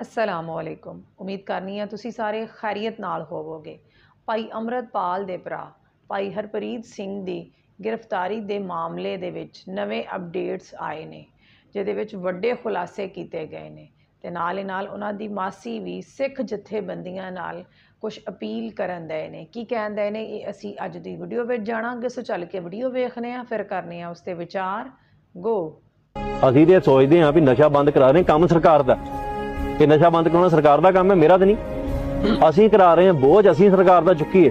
ਅਸਲਾਮੁਅਲੈਕੁਮ ਉਮੀਦ ਕਰਨੀ ਆ ਤੁਸੀਂ ਸਾਰੇ ਖੈਰੀਅਤ ਨਾਲ ਹੋਵੋਗੇ। ਭਾਈ ਅਮਰਤਪਾਲ ਦੇ ਭਰਾ, ਭਾਈ ਹਰਪ੍ਰੀਤ ਸਿੰਘ ਦੀ ਗ੍ਰਿਫਤਾਰੀ ਦੇ ਮਾਮਲੇ ਦੇ ਵਿੱਚ ਨਵੇਂ ਅਪਡੇਟਸ ਆਏ ਨੇ, ਜਿਹਦੇ ਵਿੱਚ ਵੱਡੇ ਖੁਲਾਸੇ ਕੀਤੇ ਗਏ ਨੇ ਤੇ ਨਾਲ ਹੀ ਨਾਲ ਉਹਨਾਂ ਦੀ ਮਾਸੀ ਵੀ ਸਿੱਖ ਜਥੇਬੰਦੀਆਂ ਨਾਲ ਕੁਝ ਅਪੀਲ ਕਰਨ ਦਏ ਨੇ। ਕੀ ਕਹਿੰਦੇ ਨੇ? ਇਹ ਅਸੀਂ ਅੱਜ ਦੀ ਵੀਡੀਓ ਵਿੱਚ ਜਾਣਾਂਗੇ। ਸੋ ਚੱਲ ਕੇ ਵੀਡੀਓ ਵੇਖਨੇ ਆ ਫਿਰ ਕਰਨੇ ਆ ਉਸ ਤੇ ਵਿਚਾਰ। ਗੋ ਅਸੀਂ ਤੇ ਸੋਚਦੇ ਹਾਂ ਵੀ ਨਸ਼ਾ ਬੰਦ ਕਰਾ ਰਹੇ ਕੰਮ ਸਰਕਾਰ ਦਾ। ਕਿ ਨਸ਼ਾ ਬੰਦ ਕਰਾਉਣਾ ਸਰਕਾਰ ਦਾ ਕੰਮ ਹੈ, ਮੇਰਾ ਤਾਂ ਨਹੀਂ। ਅਸੀਂ ਕਰਾ ਰਹੇ ਹਾਂ ਬੋਝ, ਅਸੀਂ ਸਰਕਾਰ ਦਾ ਚੁੱਕੀਏ।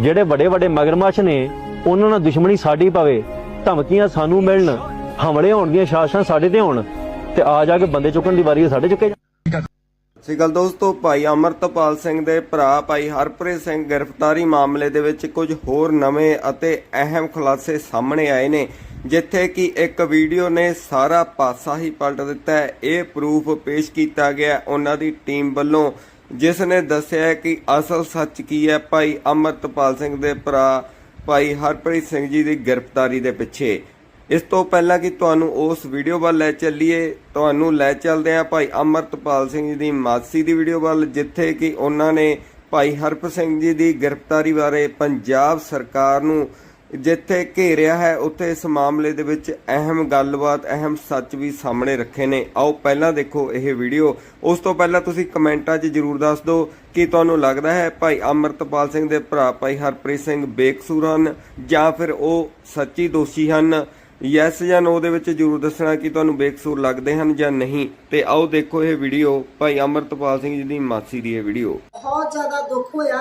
ਜਿਹੜੇ ਵੱਡੇ ਵੱਡੇ ਮਗਰਮੱਛ ਨੇ, ਉਹਨਾਂ ਨਾਲ ਦੁਸ਼ਮਣੀ ਸਾਡੀ ਪਵੇ, ਧਮਕੀਆਂ ਸਾਨੂੰ ਮਿਲਣ, ਹਮਲੇ ਹੋਣ ਦੀਆਂ ਸ਼ਾਸਨਾਂ ਸਾਡੇ ਤੇ ਹੋਣ, ਤੇ ਆ ਜਾ ਕੇ ਬੰਦੇ ਚੁੱਕਣ ਦੀ ਵਾਰੀ ਸਾਡੇ ਚੁੱਕੇ ਜਾਣ। ਸਤਿ ਸ਼੍ਰੀ ਅਕਾਲ ਦੋਸਤੋ, ਭਾਈ ਅਮਰਤਪਾਲ ਸਿੰਘ ਦੇ ਭਰਾ ਭਾਈ ਹਰਪ੍ਰੀਤ ਸਿੰਘ ਗ੍ਰਿਫਤਾਰੀ ਮਾਮਲੇ ਦੇ ਵਿੱਚ ਕੁਝ ਹੋਰ ਨਵੇਂ ਅਤੇ ਅਹਿਮ ਖੁਲਾਸੇ ਸਾਹਮਣੇ ਆਏ ਨੇ, ਜਿੱਥੇ ਕਿ ਇੱਕ ਵੀਡੀਓ ਨੇ ਸਾਰਾ ਪਾਸਾ ਹੀ ਪਲਟ ਦਿੱਤਾ ਇਹ ਪ੍ਰੂਫ ਪੇਸ਼ ਕੀਤਾ ਗਿਆ ਉਹਨਾਂ ਦੀ ਟੀਮ ਵੱਲੋਂ, ਜਿਸ ਨੇ ਦੱਸਿਆ ਕਿ ਅਸਲ ਸੱਚ ਕੀ ਹੈ ਭਾਈ ਅਮਰਤਪਾਲ ਸਿੰਘ ਦੇ ਭਰਾ ਭਾਈ ਹਰਪ੍ਰੀਤ ਸਿੰਘ ਜੀ ਦੀ ਗ੍ਰਿਫਤਾਰੀ ਦੇ ਪਿੱਛੇ ਇਸ ਤੋਂ ਪਹਿਲਾਂ ਕਿ ਤੁਹਾਨੂੰ ਉਸ ਵੀਡੀਓ ਵੱਲ ਲੈ ਚੱਲੀਏ, ਤੁਹਾਨੂੰ ਲੈ ਚੱਲਦੇ ਹਾਂ ਭਾਈ ਅਮਰਤਪਾਲ ਸਿੰਘ ਜੀ ਦੀ ਮਾਸੀ ਦੀ ਵੀਡੀਓ ਵੱਲ, ਜਿੱਥੇ ਕਿ ਉਹਨਾਂ ਨੇ ਭਾਈ ਹਰਪ ਸਿੰਘ ਜੀ ਦੀ ਗ੍ਰਿਫਤਾਰੀ ਬਾਰੇ ਪੰਜਾਬ ਸਰਕਾਰ ਨੂੰ ਜਿੱਥੇ ਘੇਰਿਆ ਹੈ, ਉੱਥੇ ਇਸ ਮਾਮਲੇ ਦੇ ਵਿੱਚ ਅਹਿਮ ਗੱਲਬਾਤ, ਅਹਿਮ ਸੱਚ ਵੀ ਸਾਹਮਣੇ ਰੱਖੇ ਨੇ। ਆਓ ਪਹਿਲਾਂ ਦੇਖੋ ਇਹ ਵੀਡੀਓ। ਉਸ ਤੋਂ ਪਹਿਲਾਂ ਤੁਸੀਂ ਕਮੈਂਟਾਂ 'ਚ ਜਰੂਰ ਦੱਸ ਦਿਓ ਕਿ ਤੁਹਾਨੂੰ ਲੱਗਦਾ ਹੈ ਭਾਈ ਅਮਰਤਪਾਲ ਸਿੰਘ ਦੇ ਭਰਾ ਭਾਈ ਹਰਪ੍ਰੀਤ ਸਿੰਘ ਬੇਕਸੂਰ ਹਨ ਜਾਂ ਫਿਰ ਉਹ ਸੱਚੀ ਦੋਸ਼ੀ ਹਨ। ਯੈਸ ਜਾਂ ਨੋ ਦੇ ਵਿੱਚ ਜਰੂਰ ਦੱਸਣਾ ਕਿ ਤੁਹਾਨੂੰ ਬੇਕਸੂਰ ਲੱਗਦੇ ਹਨ ਜਾਂ ਨਹੀਂ। ਤੇ ਆਓ ਦੇਖੋ ਇਹ ਵੀਡੀਓ ਭਾਈ ਅਮਰਤਪਾਲ ਸਿੰਘ ਜੀ ਦੀ ਮਾਸੀ ਦੀ ਇਹ ਵੀਡੀਓ ਬਹੁਤ ਜ਼ਿਆਦਾ ਦੁੱਖ ਹੋਇਆ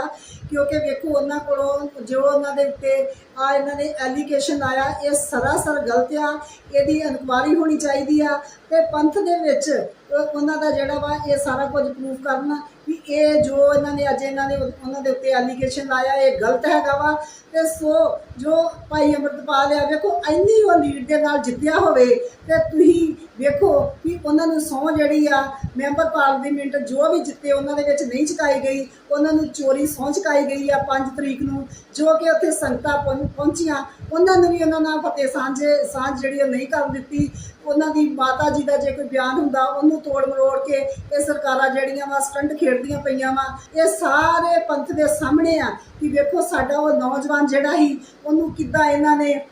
ਕਿਉਂਕਿ ਵੇਖੋ, ਉਹਨਾਂ ਕੋਲੋਂ ਜੋ ਉਹਨਾਂ ਦੇ ਉੱਤੇ ਆ ਇਹਨਾਂ ਨੇ ਐਲੀਗੇਸ਼ਨ ਆਇਆ, ਇਹ ਸਰਾਸਰ ਗਲਤ ਆ, ਇਹਦੀ ਇਨਕੁਆਰੀ ਹੋਣੀ ਚਾਹੀਦੀ ਆ। ਤੇ ਪੰਥ ਦੇ ਵਿੱਚ ਉਹਨਾਂ ਦਾ ਜਿਹੜਾ ਵਾ, ਇਹ ਸਾਰਾ ਕੁਝ ਪ੍ਰੂਫ ਕਰਨਾ ਵੀ ਇਹ ਜੋ ਇਹਨਾਂ ਨੇ ਅੱਜ ਇਹਨਾਂ ਨੇ ਉਹਨਾਂ ਦੇ ਉੱਤੇ ਐਲੀਗੇਸ਼ਨ ਲਾਇਆ, ਇਹ ਗਲਤ ਹੈਗਾ ਵਾ। ਤੇ ਸੋ, ਜੋ ਭਾਈ ਅਮਰਤਪਾਲ ਆ, ਵੇਖੋ, ਇੰਨੀ ਉਹ ਲੀਡ ਦੇ ਨਾਲ ਜਿੱਤਿਆ ਹੋਵੇ, ਤੇ ਤੁਸੀਂ ਵੇਖੋ ਕਿ ਉਹਨਾਂ ਨੂੰ ਸਹੁੰ ਜਿਹੜੀ ਆ, ਮੈਂਬਰ ਪਾਰਲੀਮੈਂਟ ਜੋ ਵੀ ਜਿੱਤੇ ਉਹਨਾਂ ਦੇ ਵਿੱਚ ਨਹੀਂ ਚੁਕਾਈ ਗਈ, ਉਹਨਾਂ ਨੂੰ ਚੋਰੀ ਸਹੁੰ ਚੁਕਾਈ ਗਈ ਆ 5 ਤਰੀਕ ਨੂੰ, ਜੋ ਕਿ ਉੱਥੇ ਸੰਗਤਾਂ ਪਹੁੰ- ਪਹੁੰਚੀਆਂ, ਉਹਨਾਂ ਨੂੰ ਵੀ ਉਹਨਾਂ ਨਾਲ ਫਤਿਹ ਸਾਂਝੇ, ਸਾਂਝ ਜਿਹੜੀ ਉਹ ਨਹੀਂ ਕਰ ਦਿੱਤੀ। ਉਹਨਾਂ ਦੀ ਮਾਤਾ ਜੀ ਦਾ ਜੇ ਕੋਈ ਬਿਆਨ ਹੁੰਦਾ, ਉਹਨੂੰ ਤੋੜ ਮਰੋੜ ਕੇ ਇਹ ਸਰਕਾਰਾਂ ਜਿਹੜੀਆਂ ਵਾ ਸਟੰਟ ਖੇਡਦੀਆਂ ਪਈਆਂ ਵਾ, ਇਹ ਸਾਰੇ ਪੰਥ ਦੇ ਸਾਹਮਣੇ ਆ ਕਿ ਵੇਖੋ ਸਾਡਾ ਉਹ ਨੌਜਵਾਨ ਜਿਹੜਾ ਸੀ, ਉਹਨੂੰ ਕਿੱਦਾਂ ਇਹਨਾਂ ਨੇ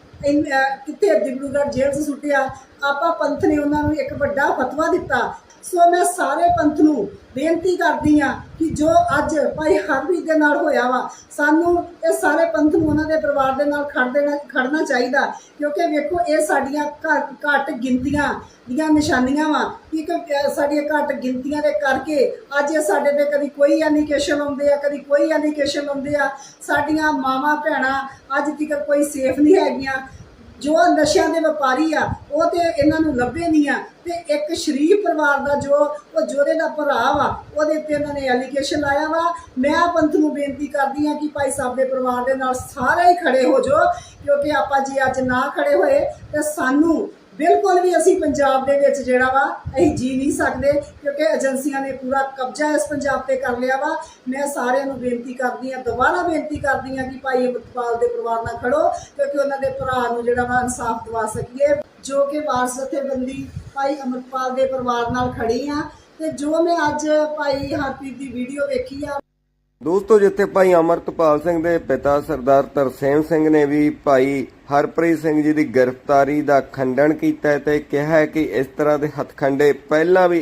ਕਿੱਥੇ ਡਿਬਰੂਗੜ੍ਹ ਜੇਲ੍ਹ 'ਚ ਸੁੱਟਿਆ ਆਪਾ ਪੰਥ ਨੇ ਉਹਨਾਂ ਨੂੰ ਇੱਕ ਵੱਡਾ ਫਤਵਾ ਦਿੱਤਾ। ਸੋ ਮੈਂ ਸਾਰੇ ਪੰਥ ਨੂੰ ਬੇਨਤੀ ਕਰਦੀ ਆ ਕਿ ਜੋ ਅੱਜ ਭਾਈ ਹਰਪ੍ਰੀਤ ਦੇ ਨਾਲ ਹੋਇਆ ਵਾ, ਸਾਨੂੰ ਇਹ ਸਾਰੇ ਪੰਥ ਨੂੰ ਉਹਨਾਂ ਦੇ ਪਰਿਵਾਰ ਦੇ ਨਾਲ ਖੜ ਦੇਣਾ ਖੜਨਾ ਚਾਹੀਦਾ। ਕਿਉਂਕਿ ਵੇਖੋ, ਇਹ ਸਾਡੀਆਂ ਘ- ਘੱਟ ਗਿਣਤੀਆਂ ਦੀਆਂ ਨਿਸ਼ਾਨੀਆਂ ਵਾ। ਕਿ ਸਾਡੀਆਂ ਘੱਟ ਗਿਣਤੀਆਂ ਦੇ ਕਰਕੇ ਅੱਜ ਇਹ ਸਾਡੇ ਤੇ ਕਦੀ ਕੋਈ ਐਲੀਗੇਸ਼ਨ ਆਉਂਦੇ ਆ, ਕਦੀ ਕੋਈ ਐਲੀਗੇਸ਼ਨ ਆਉਂਦੇ ਆ। ਸਾਡੀਆਂ ਮਾਵਾਂ, ਭੈਣਾਂ ਅੱਜ ਤੱਕ ਕੋਈ ਸੇਫ ਨਹੀਂ ਹੈਗੀਆਂ। ਜੋ ਨਸ਼ਿਆਂ ਦੇ ਵਪਾਰੀ ਆ, ਉਹ ਤੇ ਇਹਨਾਂ ਨੂੰ ਲੱਭੇ ਨਹੀਂ ਆ। ਤੇ ਇੱਕ ਸ਼ਰੀਫ ਪਰਿਵਾਰ ਦਾ ਜੋ, ਉਹ ਜੋਦੇ ਦਾ ਭਰਾ ਵਾ, ਉਹਦੇ ਤੇ ਇਹਨਾਂ ਨੇ ਐਲੀਗੇਸ਼ਨ ਲਾਇਆ ਵਾ। ਮੈਂ ਪੰਥ ਨੂੰ ਬੇਨਤੀ ਕਰਦੀ ਆ ਕਿ ਭਾਈ ਸਾਹਿਬ ਦੇ ਪਰਿਵਾਰ ਦੇ ਨਾਲ ਸਾਰੇ ਹੀ ਖੜੇ ਹੋ ਜਾਓ, ਕਿਉਂਕਿ ਆਪਾਂ ਜੇ ਅੱਜ ਨਾ ਖੜੇ ਹੋਏ, ਤੇ ਸਾਨੂੰ ਬਿਲਕੁਲ ਵੀ ਅਸੀਂ ਪੰਜਾਬ ਦੇ ਵਿੱਚ ਜਿਹੜਾ ਵਾ, ਅਸੀਂ ਜੀ ਨਹੀਂ ਸਕਦੇ ਕਿਉਂਕਿ ਏਜੰਸੀਆਂ ਨੇ ਪੂਰਾ ਕਬਜ਼ਾ ਇਸ ਪੰਜਾਬ ਤੇ ਕਰ ਲਿਆ ਵਾ। ਮੈਂ ਸਾਰਿਆਂ ਨੂੰ ਬੇਨਤੀ ਕਰਦੀ ਆ ਦੁਬਾਰਾ ਬੇਨਤੀ ਕਰਦੀ ਆ ਕਿ ਭਾਈ ਅਮਰਪਾਲ ਦੇ ਪਰਿਵਾਰ ਨਾਲ ਖੜੋ, ਕਿਉਂਕਿ ਉਹਨਾਂ ਦੇ ਭਰਾ ਨੂੰ ਜਿਹੜਾ ਵਾ ਇਨਸਾਫ ਦਿਵਾ ਸਕੀਏ। ਜੋ ਕਿ ਵਾਰਸ ਜਥੇਬੰਦੀ ਭਾਈ ਅਮਰਪਾਲ ਦੇ ਪਰਿਵਾਰ ਨਾਲ ਖੜੀ ਆ ਤੇ ਜੋ ਮੈਂ ਅੱਜ ਭਾਈ ਹਰਪ੍ਰੀਤ ਦੀ ਵੀਡੀਓ ਵੇਖੀ ਆ। ਦੋਸਤੋ, ਜਿੱਥੇ ਭਾਈ ਅਮਰਤਪਾਲ ਸਿੰਘ ਦੇ ਪਿਤਾ ਸਰਦਾਰ ਤਰਸੇਮ ਸਿੰਘ ਨੇ ਵੀ ਭਾਈ ਹਰਪ੍ਰੀਤ ਸਿੰਘ ਜੀ ਦੀ ਗ੍ਰਿਫਤਾਰੀ ਦਾ ਖੰਡਨ ਕੀਤਾ ਹੈ ਤੇ ਕਿਹਾ ਹੈ ਕਿ ਇਸ ਤਰ੍ਹਾਂ ਦੇ ਹੱਥਖੰਡੇ ਪਹਿਲਾਂ ਵੀ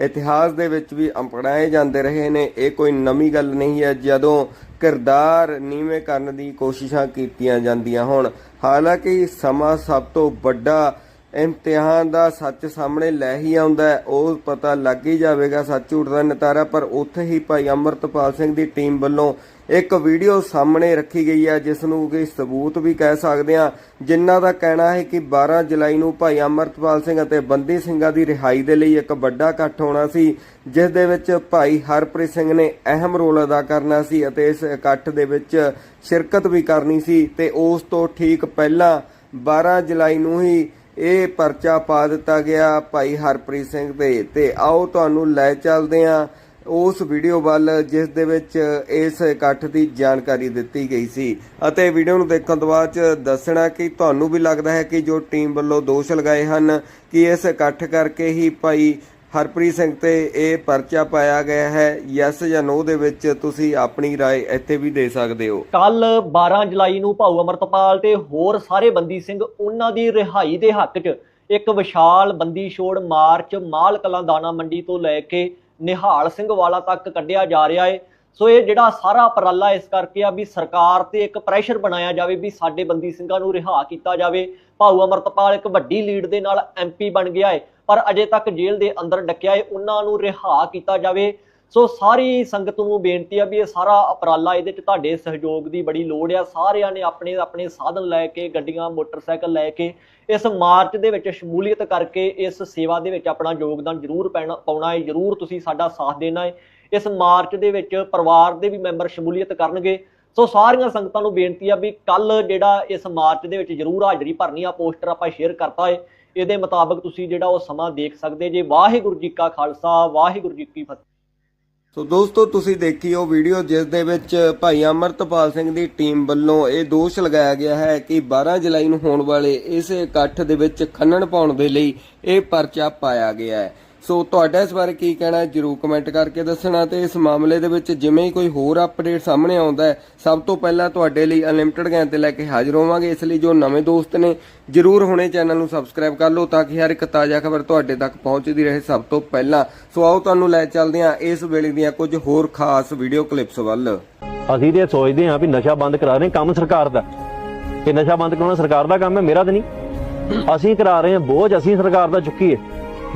ਇਤਿਹਾਸ ਦੇ ਵਿੱਚ ਵੀ ਅਪਣਾਏ ਜਾਂਦੇ ਰਹੇ ਨੇ। ਇਹ ਕੋਈ ਨਵੀਂ ਗੱਲ ਨਹੀਂ ਹੈ। ਜਦੋਂ ਕਿਰਦਾਰ ਨੀਵੇਂ ਕਰਨ ਦੀ ਕੋਸ਼ਿਸ਼ਾਂ ਕੀਤੀਆਂ ਜਾਂਦੀਆਂ ਹੋਣ, ਹਾਲਾਂਕਿ ਸਮਾਂ ਸਭ ਤੋਂ ਵੱਡਾ ਇਮਤਿਹਾਨ ਦਾ ਸੱਚ ਸਾਹਮਣੇ ਲੈ ਹੀ ਆਉਂਦਾ ਹੈ, ਉਹ ਪਤਾ ਲੱਗ ਹੀ ਜਾਵੇਗਾ ਸੱਚ ਝੂਠ ਦਾ ਨਤਾਰਾ, ਪਰ ਉੱਥੇ ਹੀ ਭਾਈ ਅਮਰਤਪਾਲ ਸਿੰਘ ਦੀ ਟੀਮ ਵੱਲੋਂ ਇੱਕ ਵੀਡੀਓ ਸਾਹਮਣੇ ਰੱਖੀ ਗਈ ਹੈ, ਜਿਸ ਨੂੰ ਕਿ ਸਬੂਤ ਵੀ ਕਹਿ ਸਕਦੇ ਹਾਂ, ਜਿਨ੍ਹਾਂ ਦਾ ਕਹਿਣਾ ਹੈ ਕਿ 12 ਜੁਲਾਈ ਨੂੰ ਭਾਈ ਅਮਰਤਪਾਲ ਸਿੰਘ ਅਤੇ ਬੰਦੀ ਸਿੰਘਾਂ ਦੀ ਰਿਹਾਈ ਦੇ ਲਈ ਇੱਕ ਵੱਡਾ ਇਕੱਠ ਹੋਣਾ ਸੀ, ਜਿਸ ਦੇ ਵਿੱਚ ਭਾਈ ਹਰਪ੍ਰੀਤ ਸਿੰਘ ਨੇ ਅਹਿਮ ਰੋਲ ਅਦਾ ਕਰਨਾ ਸੀ ਅਤੇ ਇਸ ਇਕੱਠ ਦੇ ਵਿੱਚ ਸ਼ਿਰਕਤ ਵੀ ਕਰਨੀ ਸੀ, ਤੇ ਉਸ ਤੋਂ ਠੀਕ ਪਹਿਲਾਂ 12 ਜੁਲਾਈ ਨੂੰ ਹੀ ਇਹ ਪਰਚਾ ਪਾ ਦਿੱਤਾ ਗਿਆ ਭਾਈ ਹਰਪ੍ਰੀਤ ਸਿੰਘ ਦੇ ਤੇ ਆਓ ਤੁਹਾਨੂੰ ਲੈ ਚੱਲਦੇ ਹਾਂ। ਉਸ ਵੀਡੀਓ ਵੱਲ ਜਿਸ ਦੇ ਵਿੱਚ ਇਸ ਇਕੱਠ ਦੀ ਜਾਣਕਾਰੀ ਦਿੱਤੀ ਗਈ ਸੀ। ਅਤੇ ਵੀਡੀਓ ਨੂੰ ਦੇਖਣ ਤੋਂ ਬਾਅਦ ਚ ਦੱਸਣਾ ਕਿ ਤੁਹਾਨੂੰ ਵੀ ਲੱਗਦਾ ਹੈ ਕਿ ਜੋ ਟੀਮ ਵੱਲੋਂ ਦੋਸ਼ ਲਗਾਏ ਹਨ ਕਿ ਇਸ ਇਕੱਠ ਕਰਕੇ ਹੀ ਭਾਈ ਹਰਪ੍ਰੀਤ ਸਿੰਘ ਤੇ ਇਹ ਪਰਚਾ ਪਾਇਆ ਗਿਆ ਹੈ ਯੈਸ ਜਾਂ ਨੋ ਦੇ ਵਿੱਚ ਤੁਸੀਂ ਆਪਣੀ رائے ਇੱਥੇ ਵੀ ਦੇ ਸਕਦੇ ਹੋ ਕੱਲ 12 ਜੁਲਾਈ ਨੂੰ ਭਾਊ ਅਮਰਤਪਾਲ ਤੇ ਹੋਰ ਸਾਰੇ ਬੰਦੀ ਸਿੰਘ ਉਹਨਾਂ ਦੀ ਰਿਹਾਈ ਦੇ ਹੱਕ 'ਚ ਇੱਕ ਵਿਸ਼ਾਲ ਬੰਦੀ ਛੋੜ ਮਾਰਚ ਮਾਲ ਕਲਾਂ ਦਾਣਾ ਮੰਡੀ ਤੋਂ ਲੈ ਕੇ ਨਿਹਾਲ ਸਿੰਘ ਵਾਲਾ ਤੱਕ ਕੱਢਿਆ ਜਾ ਰਿਹਾ ਹੈ ਸੋ ਇਹ ਜਿਹੜਾ ਸਾਰਾ ਉਪਰਾਲਾ ਇਸ ਕਰਕੇ ਆ ਵੀ ਸਰਕਾਰ ਤੇ ਇੱਕ ਪ੍ਰੈਸ਼ਰ ਬਣਾਇਆ ਜਾਵੇ ਵੀ ਸਾਡੇ ਬੰਦੀ ਸਿੰਘਾਂ ਨੂੰ ਰਿਹਾ ਕੀਤਾ ਜਾਵੇ ਭਾਊ ਅਮਰਤਪਾਲ ਇੱਕ ਵੱਡੀ ਲੀਡ ਦੇ ਨਾਲ ਐਮਪੀ ਬਣ ਗਿਆ ਹੈ ਪਰ ਅਜੇ ਤੱਕ ਜੇਲ੍ਹ ਦੇ ਅੰਦਰ ਡੱਕਿਆ ਹੈ ਉਹਨਾਂ ਨੂੰ ਰਿਹਾ ਕੀਤਾ ਜਾਵੇ। ਸੋ ਸਾਰੀ ਸੰਗਤ ਨੂੰ ਬੇਨਤੀ ਆ ਵੀ ਇਹ ਸਾਰਾ ਉਪਰਾਲਾ ਇਹਦੇ 'ਚ ਤੁਹਾਡੇ ਸਹਿਯੋਗ ਦੀ ਬੜੀ ਲੋੜ ਆ। ਸਾਰਿਆਂ ਨੇ ਆਪਣੇ ਆਪਣੇ ਸਾਧਨ ਲੈ ਕੇ, ਗੱਡੀਆਂ, ਮੋਟਰਸਾਈਕਲ ਲੈ ਕੇ, ਇਸ ਮਾਰਚ ਦੇ ਵਿੱਚ ਸ਼ਮੂਲੀਅਤ ਕਰਕੇ ਇਸ ਸੇਵਾ ਦੇ ਵਿੱਚ ਆਪਣਾ ਯੋਗਦਾਨ ਜ਼ਰੂਰ ਪੈਣਾ, ਪਾਉਣਾ ਹੈ ਜ਼ਰੂਰ ਤੁਸੀਂ ਸਾਡਾ ਸਾਥ ਦੇਣਾ ਹੈ ਇਸ ਮਾਰਚ ਦੇ ਵਿੱਚ ਪਰਿਵਾਰ ਦੇ ਵੀ ਮੈਂਬਰ ਸ਼ਮੂਲੀਅਤ ਕਰਨਗੇ। ਸੋ ਸਾਰੀਆਂ ਸੰਗਤਾਂ ਨੂੰ ਬੇਨਤੀ ਆ ਵੀ ਕੱਲ ਜਿਹੜਾ ਇਸ ਮਾਰਚ ਦੇ ਵਿੱਚ ਜ਼ਰੂਰ ਹਾਜ਼ਰੀ ਭਰਨੀ ਆ, ਪੋਸਟਰ ਆਪਾਂ ਸ਼ੇਅਰ ਕਰਤਾ ਹੈ ਇਹਦੇ ਮੁਤਾਬਕ ਤੁਸੀਂ ਜਿਹੜਾ ਉਹ ਸਮਾਂ ਦੇਖ ਸਕਦੇ ਜੇ। ਵਾਹਿਗੁਰੂ ਜੀ ਕਾ ਖਾਲਸਾ, ਵਾਹਿਗੁਰੂ ਜੀ ਕੀ ਫਤਿਹ। ਸੋ ਦੋਸਤੋ, ਤੁਸੀਂ ਦੇਖੀ ਉਹ ਵੀਡੀਓ ਜਿਸ ਦੇ ਵਿੱਚ ਭਾਈ ਅਮਰਤਪਾਲ ਸਿੰਘ ਦੀ ਟੀਮ ਵੱਲੋਂ ਇਹ ਦੋਸ਼ ਲਗਾਇਆ ਗਿਆ ਹੈ ਕਿ 12 ਜੁਲਾਈ ਨੂੰ ਹੋਣ ਵਾਲੇ ਇਸ ਇਕੱਠ ਦੇ ਵਿੱਚ ਖੰਨਣ ਪਾਉਣ ਦੇ ਲਈ ਇਹ ਪਰਚਾ ਪਾਇਆ ਗਿਆ ਹੈ। ਸੋ ਤੁਹਾਡਾ ਇਸ ਬਾਰੇ ਕੀ ਕਹਿਣਾ ਹੈ? ਜਰੂਰ ਕਮੈਂਟ ਕਰਕੇ ਦੱਸਣਾ ਤੇ ਇਸ ਮਾਮਲੇ ਦੇ ਵਿੱਚ ਜਿਵੇਂ ਹੀ ਕੋਈ ਹੋਰ ਅਪਡੇਟ ਸਾਹਮਣੇ ਆਉਂਦਾ ਹੈ, ਸਭ ਤੋਂ ਪਹਿਲਾਂ ਤੁਹਾਡੇ ਲਈ ਅਨਲਿਮਟਿਡ ਗਿਆਨ ਤੇ ਲੈ ਕੇ ਹਾਜ਼ਰ ਹੋਵਾਂਗੇ। ਇਸ ਲਈ ਜੋ ਨਵੇਂ ਦੋਸਤ ਨੇ, ਜਰੂਰ ਹੁਣੇ ਚੈਨਲ ਨੂੰ ਸਬਸਕ੍ਰਾਈਬ ਕਰ ਲਓ ਤਾਂ ਕਿ ਹਰ ਇੱਕ ਤਾਜ਼ਾ ਖਬਰ ਤੁਹਾਡੇ ਤੱਕ ਪਹੁੰਚਦੀ ਰਹੇ ਸਭ ਤੋਂ ਪਹਿਲਾਂ। ਸੋ ਆਓ ਤੁਹਾਨੂੰ ਲੈ ਚੱਲਦੇ ਹਾਂ ਇਸ ਵੇਲੇ ਦੀਆਂ ਕੁਝ ਹੋਰ ਖਾਸ ਵੀਡੀਓ ਕਲਿੱਪਸ ਵੱਲ। ਅਸੀਂ ਤੇ ਇਹ ਸੋਚਦੇ ਹਾਂ ਵੀ ਨਸ਼ਾ ਬੰਦ ਕਰਾ ਰਹੇ ਕੰਮ ਸਰਕਾਰ ਦਾ। ਇਹ ਨਸ਼ਾ ਬੰਦ ਕਰਾਉਣਾ ਸਰਕਾਰ ਦਾ ਕੰਮ ਹੈ, ਮੇਰਾ ਤਾਂ ਨਹੀਂ। ਅਸੀਂ ਕਰਾ ਰਹੇ ਹਾਂ ਬੋਝ, ਅਸੀਂ ਸਰਕਾਰ ਦਾ ਚੁੱਕੀਏ।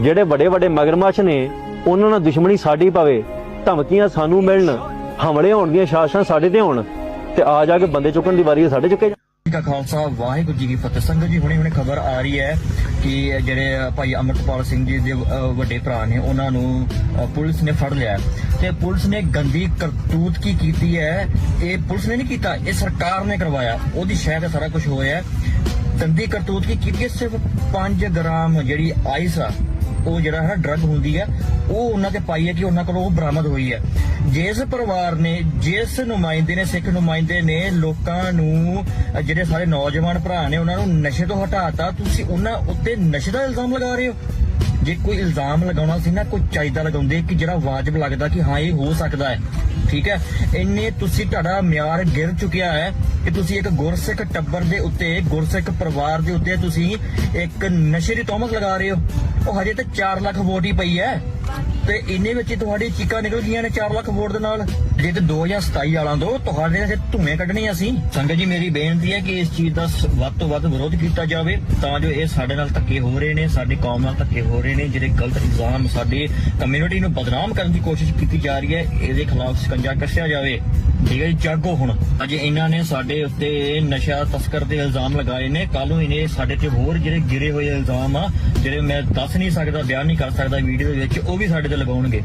ਜਿਹੜੇ ਵੱਡੇ ਵੱਡੇ ਮਗਰਮੱਛ ਨੇ, ਉਹਨਾਂ ਨਾਲ ਦੁਸ਼ਮਣੀ ਸਾਡੀ ਪਵੇ, ਧਮਕੀਆਂ ਸਾਨੂੰ ਮਿਲਣ, ਹਮਲੇ ਹੋਣ ਦੀਆਂ ਸ਼ਾਸਨਾਂ ਸਾਡੇ ਤੇ ਹੋਣ, ਤੇ ਆ ਜਾ ਕੇ ਬੰਦੇ ਚੁੱਕਣ ਦੀ ਵਾਰੀ ਸਾਡੇ ਚੁੱਕੇ ਕਾ ਖਾਲਸਾ ਵਾਹਿਗੁਰੂ ਜੀ ਕੀ ਫਤਿਹ। ਸੰਗਤ ਜੀ, ਹੁਣੇ ਹੁਣੇ ਖਬਰ ਆ ਰਹੀ ਹੈ ਕਿ ਜਿਹੜੇ ਭਾਈ ਅਮਰਪਾਲ ਸਿੰਘ ਜੀ ਦੇ ਵੱਡੇ ਭਰਾ ਨੇ, ਉਹਨਾਂ ਨੂੰ ਪੁਲਿਸ ਨੇ ਫੜ ਲਿਆ। ਤੇ ਪੁਲਿਸ ਨੇ ਗੰਦੀ ਕਰਤੂਤ ਕੀ ਕੀਤੀ ਹੈ? ਇਹ ਪੁਲਿਸ ਨੇ ਨਹੀਂ ਕੀਤਾ, ਇਹ ਸਰਕਾਰ ਨੇ ਕਰਵਾਇਆ। ਉਹਦੀ ਸ਼ਾਇਦ ਸਾਰਾ ਕੁਝ ਹੋਇਆ ਗੰਦੀ ਕਰਤੂਤ ਕੀ ਕੀਤੀ ਸਿਰਫ 5 ਗ੍ਰਾਮ ਜਿਹੜੀ ਆਈਸ ਆ ਉਹ ਜਿਹੜਾ ਹੈ ਡਰਗ ਹੁੰਦੀ ਹੈ, ਉਹ ਉਹਨਾਂ ਤੇ ਪਾਈ ਹੈ ਕਿ ਉਹਨਾਂ ਕੋਲੋਂ ਉਹ ਬਰਾਮਦ ਹੋਈ ਹੈ। ਜਿਸ ਪਰਿਵਾਰ ਨੇ, ਜਿਸ ਨੁਮਾਇੰਦੇ ਨੇ, ਸਿੱਖ ਨੁਮਾਇੰਦੇ ਨੇ ਲੋਕਾਂ ਨੂੰ, ਜਿਹੜੇ ਸਾਰੇ ਨੌਜਵਾਨ ਭਰਾ ਨੇ, ਉਹਨਾਂ ਨੂੰ ਨਸ਼ੇ ਤੋਂ ਹਟਾਤਾ, ਤੁਸੀਂ ਉਹਨਾਂ ਉੱਤੇ ਨਸ਼ੇ ਦਾ ਇਲਜ਼ਾਮ ਲਗਾ ਰਹੇ ਹੋ? ਜੇ ਕੋਈ ਇਲਜ਼ਾਮ ਲਗਾਉਣਾ ਸੀ ਨਾ, ਕੋਈ ਚਾਹੀਦਾ ਲਗਾਉਂਦੇ ਕਿ ਜਿਹੜਾ ਵਾਜਬ ਲੱਗਦਾ ਕਿ ਹਾਂ, ਇਹ ਹੋ ਸਕਦਾ ਹੈ। ਠੀਕ ਹੈ? ਇੰਨੇ ਤੁਸੀਂ ਤੁਹਾਡਾ ਮਿਆਰ ਗਿਰ ਚੁੱਕਿਆ ਹੈ ਕਿ ਤੁਸੀਂ ਇੱਕ ਗੁਰਸਿੱਖ ਟੱਬਰ ਦੇ ਉੱਤੇ, ਗੁਰਸਿੱਖ ਪਰਿਵਾਰ ਦੇ ਉੱਤੇ ਤੁਸੀਂ ਇੱਕ ਨਸ਼ੇ ਦੀ ਤੋਮਤ ਲਗਾ ਰਹੇ ਹੋ। ਉਹ ਹਜੇ ਤਾਂ 4 ਲੱਖ ਵੋਟ ਹੀ ਪਈ ਹੈ। ਤੇ ਇੰਨੇ ਵਿੱਚ ਤੁਹਾਡੀ ਚੀਕਾਂ ਨਿਕਲ ਗਈਆਂ ਨੇ 4 ਲੱਖ ਵੋਟ ਦੇ ਨਾਲ। ਜੇ ਤੇ 2027 ਵਾਲਾਂ ਤੋਂ ਤੁਹਾਡੇ ਨਾਲ ਧੂਏ ਕੱਢਣੇ ਅਸੀਂ। ਸੰਗਤ ਜੀ, ਮੇਰੀ ਬੇਨਤੀ ਹੈ ਕਿ ਇਸ ਚੀਜ਼ ਦਾ ਵੱਧ ਤੋਂ ਵੱਧ ਵਿਰੋਧ ਕੀਤਾ ਜਾਵੇ, ਤਾਂ ਜੋ ਇਹ ਸਾਡੇ ਨਾਲ ਧੱਕੇ ਹੋ ਰਹੇ ਨੇ, ਸਾਡੀ ਕੌਮ ਨਾਲ ਧੱਕੇ ਹੋ ਰਹੇ ਨੇ, ਜਿਹੜੇ ਗਲਤ ਇਲਜ਼ਾਮ ਸਾਡੀ ਕਮਿਊਨਿਟੀ ਨੂੰ ਬਦਨਾਮ ਕਰਨ ਦੀ ਕੋਸ਼ਿਸ਼ ਕੀਤੀ ਜਾ ਰਹੀ ਹੈ, ਇਹਦੇ ਖਿਲਾਫ ਸਕੰਜਾ ਕੱਸਿਆ ਜਾਵੇ। ਠੀਕ ਜਾਗੋ ਹੁਣ। ਅੱਜ ਇਹਨਾਂ ਨੇ ਸਾਡੇ ਉੱਤੇ ਨਸ਼ਾ ਤਸਕਰ ਦੇ ਇਲਜ਼ਾਮ ਲਗਾਏ ਨੇ। ਕੱਲ ਨੂੰ ਇਹਨੇ ਸਾਡੇ ਤੇ ਹੋਰ ਜਿਹੜੇ ਗਿਰੇ ਹੋਏ ਇਲਜ਼ਾਮ ਆ, ਜਿਹੜੇ ਮੈਂ ਦੱਸ ਨਹੀਂ ਸਕਦਾ, ਬਿਆਨ ਨਹੀਂ ਕਰ ਸਕਦਾ ਵੀਡੀਓ ਦੇ ਵਿੱਚ, ਉਹ ਵੀ ਸਾਡੇ ਤੇ ਲਗਾਉਣਗੇ।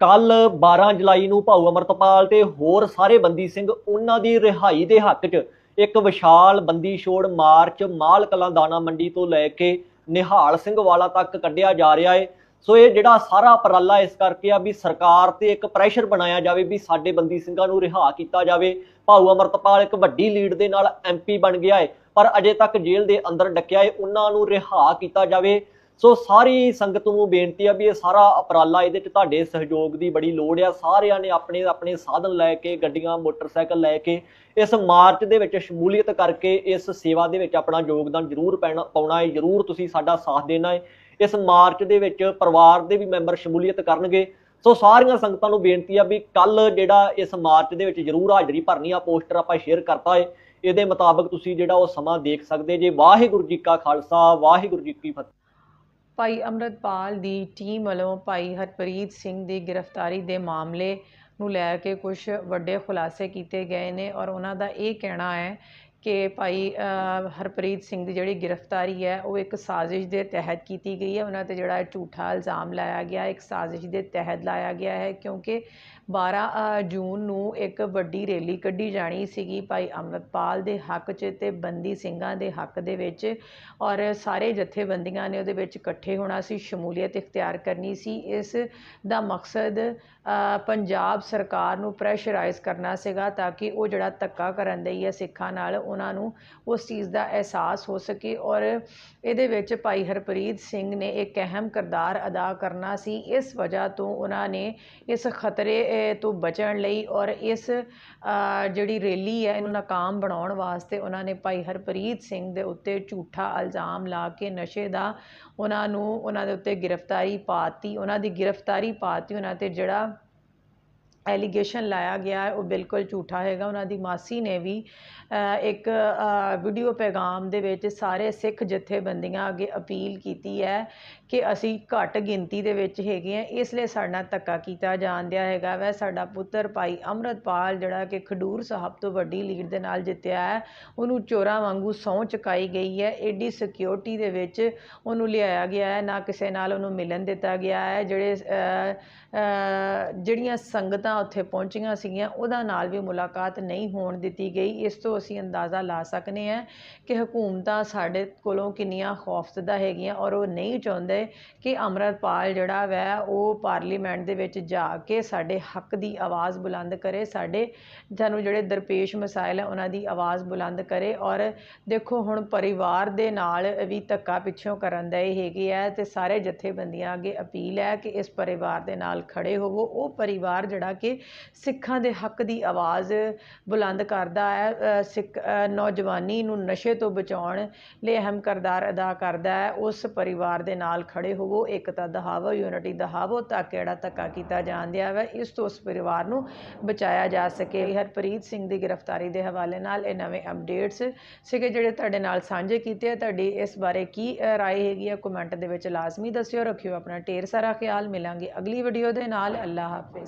ਕੱਲ 12 ਜੁਲਾਈ ਨੂੰ ਭਾਊ ਅਮਰਤਪਾਲ ਤੇ ਹੋਰ ਸਾਰੇ ਬੰਦੀ ਸਿੰਘ ਉਹਨਾਂ ਦੀ ਰਿਹਾਈ ਦੇ ਹੱਕ 'ਚ ਇੱਕ ਵਿਸ਼ਾਲ ਬੰਦੀ ਛੋੜ ਮਾਰਚ ਮਾਲ ਕਲਾਂ ਦਾਣਾ ਮੰਡੀ ਤੋਂ ਲੈ ਕੇ ਨਿਹਾਲ ਸਿੰਘ ਵਾਲਾ ਤੱਕ ਕੱਢਿਆ ਜਾ ਰਿਹਾ ਹੈ ਸੋ ਇਹ ਜਿਹੜਾ ਸਾਰਾ ਉਪਰਾਲਾ ਇਸ ਕਰਕੇ ਆ ਵੀ ਸਰਕਾਰ ਤੇ ਇੱਕ ਪ੍ਰੈਸ਼ਰ ਬਣਾਇਆ ਜਾਵੇ ਵੀ ਸਾਡੇ ਬੰਦੀ ਸਿੰਘਾਂ ਨੂੰ ਰਿਹਾ ਕੀਤਾ ਜਾਵੇ। ਭਾਊ ਅਮਰਤਪਾਲ ਇੱਕ ਵੱਡੀ ਲੀਡ ਦੇ ਨਾਲ ਐਮਪੀ ਬਣ ਗਿਆ ਹੈ ਪਰ ਅਜੇ ਤੱਕ ਜੇਲ੍ਹ ਦੇ ਅੰਦਰ ਡੱਕਿਆ ਹੈ ਉਹਨਾਂ ਨੂੰ ਰਿਹਾ ਕੀਤਾ ਜਾਵੇ। ਸੋ ਸਾਰੀ ਸੰਗਤ ਨੂੰ ਬੇਨਤੀ ਆ ਵੀ ਇਹ ਸਾਰਾ ਉਪਰਾਲਾ ਇਹਦੇ 'ਚ ਤੁਹਾਡੇ ਸਹਿਯੋਗ ਦੀ ਬੜੀ ਲੋੜ ਆ। ਸਾਰਿਆਂ ਨੇ ਆਪਣੇ ਆਪਣੇ ਸਾਧਨ ਲੈ ਕੇ, ਗੱਡੀਆਂ, ਮੋਟਰਸਾਈਕਲ ਲੈ ਕੇ, ਇਸ ਮਾਰਚ ਦੇ ਵਿੱਚ ਸ਼ਮੂਲੀਅਤ ਕਰਕੇ ਇਸ ਸੇਵਾ ਦੇ ਵਿੱਚ ਆਪਣਾ ਯੋਗਦਾਨ ਜ਼ਰੂਰ ਪੈਣਾ, ਪਾਉਣਾ ਹੈ ਜ਼ਰੂਰ ਤੁਸੀਂ ਸਾਡਾ ਸਾਥ ਦੇਣਾ ਹੈ ਇਸ ਮਾਰਚ ਦੇ ਵਿੱਚ ਪਰਿਵਾਰ ਦੇ ਵੀ ਮੈਂਬਰ ਸ਼ਮੂਲੀਅਤ ਕਰਨਗੇ। ਸੋ ਸਾਰੀਆਂ ਸੰਗਤਾਂ ਨੂੰ ਬੇਨਤੀ ਆ ਵੀ ਕੱਲ ਜਿਹੜਾ ਇਸ ਮਾਰਚ ਦੇ ਵਿੱਚ ਜ਼ਰੂਰ ਹਾਜ਼ਰੀ ਭਰਨੀ ਆ, ਪੋਸਟਰ ਆਪਾਂ ਸ਼ੇਅਰ ਕਰਤਾ ਹੈ ਇਹਦੇ ਮੁਤਾਬਕ ਤੁਸੀਂ ਜਿਹੜਾ ਉਹ ਸਮਾਂ ਦੇਖ ਸਕਦੇ ਜੇ। ਵਾਹਿਗੁਰੂ ਜੀ ਕਾ ਖਾਲਸਾ, ਵਾਹਿਗੁਰੂ ਜੀ ਕੀ ਫਤਿਹ। ਭਾਈ ਅੰਮ੍ਰਿਤਪਾਲ ਦੀ ਟੀਮ ਵੱਲੋਂ ਭਾਈ ਹਰਪ੍ਰੀਤ ਸਿੰਘ ਦੀ ਗ੍ਰਿਫਤਾਰੀ ਦੇ ਮਾਮਲੇ ਨੂੰ ਲੈ ਕੇ ਕੁਝ ਵੱਡੇ ਖੁਲਾਸੇ ਕੀਤੇ ਗਏ ਨੇ ਔਰ ਉਹਨਾਂ ਦਾ ਇਹ ਕਹਿਣਾ ਹੈ ਕਿ ਭਾਈ ਹਰਪ੍ਰੀਤ ਸਿੰਘ ਦੀ ਜਿਹੜੀ ਗ੍ਰਿਫਤਾਰੀ ਹੈ, ਉਹ ਇੱਕ ਸਾਜ਼ਿਸ਼ ਦੇ ਤਹਿਤ ਕੀਤੀ ਗਈ ਹੈ। ਉਹਨਾਂ ਤੇ ਜਿਹੜਾ ਝੂਠਾ ਇਲਜ਼ਾਮ ਲਾਇਆ ਗਿਆ, ਇੱਕ ਸਾਜ਼ਿਸ਼ ਦੇ ਤਹਿਤ ਲਾਇਆ ਗਿਆ ਹੈ ਕਿਉਂਕਿ 12 ਜੂਨ ਨੂੰ ਇੱਕ ਵੱਡੀ ਰੈਲੀ ਕੱਢੀ ਜਾਣੀ ਸੀਗੀ ਭਾਈ ਅੰਮ੍ਰਿਤਪਾਲ ਦੇ ਹੱਕ 'ਚ ਤੇ ਬੰਦੀ ਸਿੰਘਾਂ ਦੇ ਹੱਕ ਦੇ ਵਿੱਚ ਔਰ ਸਾਰੇ ਜਥੇਬੰਦੀਆਂ ਨੇ ਉਹਦੇ ਵਿੱਚ ਇਕੱਠੇ ਹੋਣਾ ਸੀ, ਸ਼ਮੂਲੀਅਤ ਇਖਤਿਆਰ ਕਰਨੀ ਸੀ। ਇਸ ਦਾ ਮਕਸਦ ਪੰਜਾਬ ਸਰਕਾਰ ਨੂੰ ਪ੍ਰੈਸ਼ਰਾਈਜ਼ ਕਰਨਾ ਸੀਗਾ ਤਾਂ ਕਿ ਉਹ ਜਿਹੜਾ ਧੱਕਾ ਕਰਨ ਦਈ ਹੈ ਸਿੱਖਾਂ ਨਾਲ, ਉਹਨਾਂ ਨੂੰ ਉਸ ਚੀਜ਼ ਦਾ ਅਹਿਸਾਸ ਹੋ ਸਕੇ ਔਰ ਇਹਦੇ ਵਿੱਚ ਭਾਈ ਹਰਪ੍ਰੀਤ ਸਿੰਘ ਨੇ ਇੱਕ ਅਹਿਮ ਕਿਰਦਾਰ ਅਦਾ ਕਰਨਾ ਸੀ। ਇਸ ਵਜ੍ਹਾ ਤੋਂ ਉਹਨਾਂ ਨੇ ਇਸ ਖਤਰੇ ਤੋਂ ਬਚਣ ਲਈ ਔਰ ਇਸ ਜਿਹੜੀ ਰੈਲੀ ਹੈ, ਇਹਨੂੰ ਨਾਕਾਮ ਬਣਾਉਣ ਵਾਸਤੇ ਉਹਨਾਂ ਨੇ ਭਾਈ ਹਰਪ੍ਰੀਤ ਸਿੰਘ ਦੇ ਉੱਤੇ ਝੂਠਾ ਇਲਜ਼ਾਮ ਲਾ ਕੇ ਨਸ਼ੇ ਦਾ ਉਹਨਾਂ ਨੂੰ ਉਹਨਾਂ ਦੇ ਉੱਤੇ ਗ੍ਰਿਫਤਾਰੀ ਪਾਤੀ, ਉਹਨਾਂ ਦੀ ਗ੍ਰਿਫਤਾਰੀ ਪਾਤੀ, ਉਹਨਾਂ ਤੇ ਜਿਹੜਾ ਐਲੀਗੇਸ਼ਨ ਲਾਇਆ ਗਿਆ ਉਹ ਬਿਲਕੁਲ ਝੂਠਾ ਹੈਗਾ। ਉਹਨਾਂ ਦੀ ਮਾਸੀ ਨੇ ਵੀ ਇੱਕ ਵੀਡੀਓ ਪੈਗਾਮ ਦੇ ਵਿੱਚ ਸਾਰੇ ਸਿੱਖ ਜਥੇਬੰਦੀਆਂ ਅੱਗੇ ਅਪੀਲ ਕੀਤੀ ਹੈ ਕਿ ਅਸੀਂ ਘੱਟ ਗਿਣਤੀ ਦੇ ਵਿੱਚ ਹੈਗੇ ਆ ਇਸ ਲਈ ਸਾਡਾ ਧੱਕਾ ਕੀਤਾ ਜਾਣ ਦਿਆ ਹੈਗਾ ਵੈ। ਸਾਡਾ ਪੁੱਤਰ ਭਾਈ ਅੰਮ੍ਰਿਤਪਾਲ, ਜਿਹੜਾ ਕਿ ਖਡੂਰ ਸਾਹਿਬ ਤੋਂ ਵੱਡੀ ਲੀਡ ਦੇ ਨਾਲ ਜਿੱਤਿਆ ਹੈ, ਉਹਨੂੰ ਚੋਰਾਂ ਵਾਂਗੂ ਸਹੁੰ ਚੁਕਾਈ ਗਈ ਹੈ। ਐਡੀ ਸਿਕਿਉਰਿਟੀ ਦੇ ਵਿੱਚ ਉਹਨੂੰ ਲਿਆਇਆ ਗਿਆ ਹੈ। ਨਾ ਕਿਸੇ ਨਾਲ ਉਹਨੂੰ ਮਿਲਣ ਦਿੱਤਾ ਗਿਆ ਹੈ। ਜਿਹੜੇ ਜਿਹੜੀਆਂ ਸੰਗਤਾਂ ਉੱਥੇ ਪਹੁੰਚੀਆਂ ਸੀਗੀਆਂ, ਉਹਦਾ ਨਾਲ ਵੀ ਮੁਲਾਕਾਤ ਨਹੀਂ ਹੋਣ ਦਿੱਤੀ ਗਈ। ਇਸ ਤੋਂ ਅਸੀਂ ਅੰਦਾਜ਼ਾ ਲਾ ਸਕਨੇ ਹਾਂ ਕਿ ਹਕੂਮਤਾਂ ਸਾਡੇ ਕੋਲੋਂ ਕਿੰਨੀਆਂ ਖੌਫਜ਼ਦਾ ਹੈਗੀਆਂ ਔਰ ਉਹ ਨਹੀਂ ਚਾਹੁੰਦੇ ਕਿ ਅੰਮ੍ਰਿਤਪਾਲ ਜਿਹੜਾ ਵੈ, ਉਹ ਪਾਰਲੀਮੈਂਟ ਦੇ ਵਿੱਚ ਜਾ ਕੇ ਸਾਡੇ ਹੱਕ ਦੀ ਆਵਾਜ਼ ਬੁਲੰਦ ਕਰੇ, ਸਾਡੇ ਸਾਨੂੰ ਜਿਹੜੇ ਦਰਪੇਸ਼ ਮਸਾਇਲ ਹੈ ਉਹਨਾਂ ਦੀ ਆਵਾਜ਼ ਬੁਲੰਦ ਕਰੇ ਔਰ ਦੇਖੋ ਹੁਣ ਪਰਿਵਾਰ ਦੇ ਨਾਲ ਵੀ ਧੱਕਾ ਪਿੱਛੋਂ ਕਰਨ ਦੇ ਹੈਗੇ ਹੈ ਤੇ ਸਾਰੇ ਜਥੇਬੰਦੀਆਂ ਅੱਗੇ ਅਪੀਲ ਹੈ ਕਿ ਇਸ ਪਰਿਵਾਰ ਦੇ ਨਾਲ ਖੜੇ ਹੋਵੋ। ਉਹ ਪਰਿਵਾਰ ਜਿਹੜਾ ਕਿ ਸਿੱਖਾਂ ਦੇ ਹੱਕ ਦੀ ਆਵਾਜ਼ ਬੁਲੰਦ ਕਰਦਾ ਹੈ ਸਿੱਖ ਨੌਜਵਾਨੀ ਨੂੰ ਨਸ਼ੇ ਤੋਂ ਬਚਾਉਣ ਲਈ ਅਹਿਮ ਕਿਰਦਾਰ ਅਦਾ ਕਰਦਾ ਹੈ। ਉਸ ਪਰਿਵਾਰ ਦੇ ਨਾਲ ਖੜ੍ਹੇ ਹੋਵੋ ਏਕਤਾ ਦਹਾਵੋ ਯੂਨਿਟੀ ਦਹਾਵੋ ਤਾਂ ਕਿ ਜਿਹੜਾ ਧੱਕਾ ਕੀਤਾ ਜਾਣ ਦਿਆ ਵਾ ਇਸ ਤੋਂ ਉਸ ਪਰਿਵਾਰ ਨੂੰ ਬਚਾਇਆ ਜਾ ਸਕੇ। ਹਰਪ੍ਰੀਤ ਸਿੰਘ ਦੀ ਗ੍ਰਿਫਤਾਰੀ ਦੇ ਹਵਾਲੇ ਨਾਲ ਇਹ ਨਵੇਂ ਅਪਡੇਟਸ ਸੀਗੇ ਜਿਹੜੇ ਤੁਹਾਡੇ ਨਾਲ ਸਾਂਝੇ ਕੀਤੇ ਆ। ਤੁਹਾਡੀ ਇਸ ਬਾਰੇ ਕੀ ਅ, ਰਾਏ ਹੈਗੀ ਹੈ ਕਮੈਂਟ ਦੇ ਵਿੱਚ ਲਾਜ਼ਮੀ ਦੱਸਿਓ। ਰੱਖਿਓ ਆਪਣਾ ਢੇਰ ਸਾਰਾ ਖਿਆਲ। ਮਿਲਾਂਗੇ ਅਗਲੀ ਵੀਡੀਓ ਦੇ ਨਾਲ। ਅੱਲਾ ਹਾਫਿਜ਼।